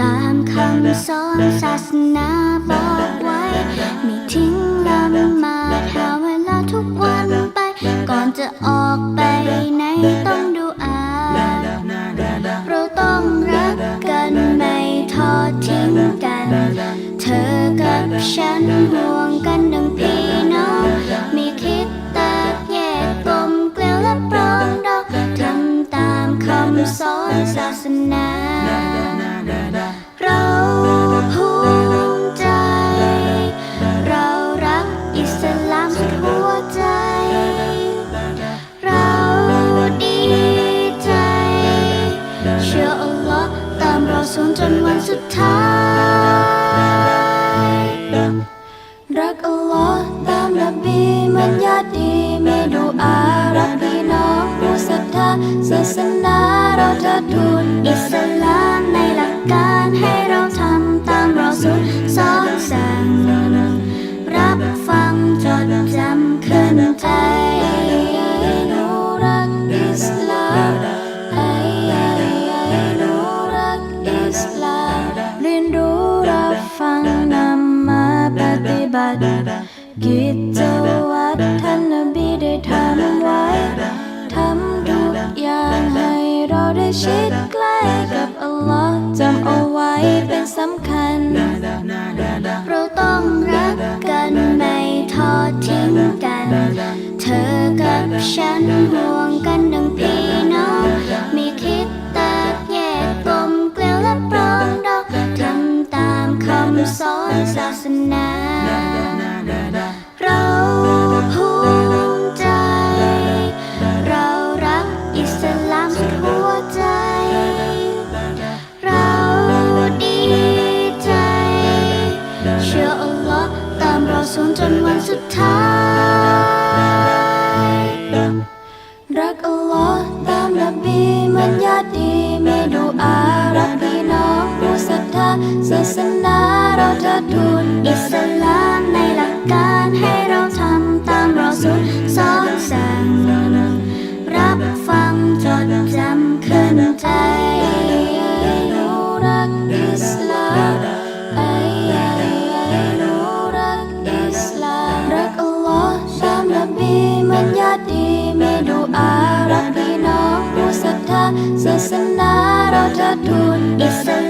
ตามคำสอนศาสนาบอกไว้ ไม่ทิ้งละมาหาเวลาทุกวันไป ก่อนจะออกไปไหนต้องดูอาเราต้องรักกันไม่ทอดทิ้งกัน เธอกับฉันห่ว วนจนวันสุดท้าย รักอัลลอฮ์ตามนบีมันญาติดีไม่ดูอารักพี่น้องผู้ศรัทธาศาสนาเราจะทูลอิสล ติกิจวัตรท่านนบีได้ทำไว้ทำทุกอย่างให้เราได้ชิดใกล้กับอัลลอฮ์จำเอาไว้เป็นสำคัญ เราต้องรักกันไม่ทอดทิ้งกัน เธอกับฉันห่วงกันดังพี่น้องม่คิดแตกแยกกลมเกลียวและปรองดองทำตามคำสอน สุดท้าย รักอัลลอฮ์ตามนบีมันญาติดีไม่ดูอารักพี่น้องผู้ศรัทธาศาสนาเราจะทูลอิสลามในหลักการให้เราทำตามรอสุลสอนสา ศรัทธาศาสนาเราจะทูลอิสลาม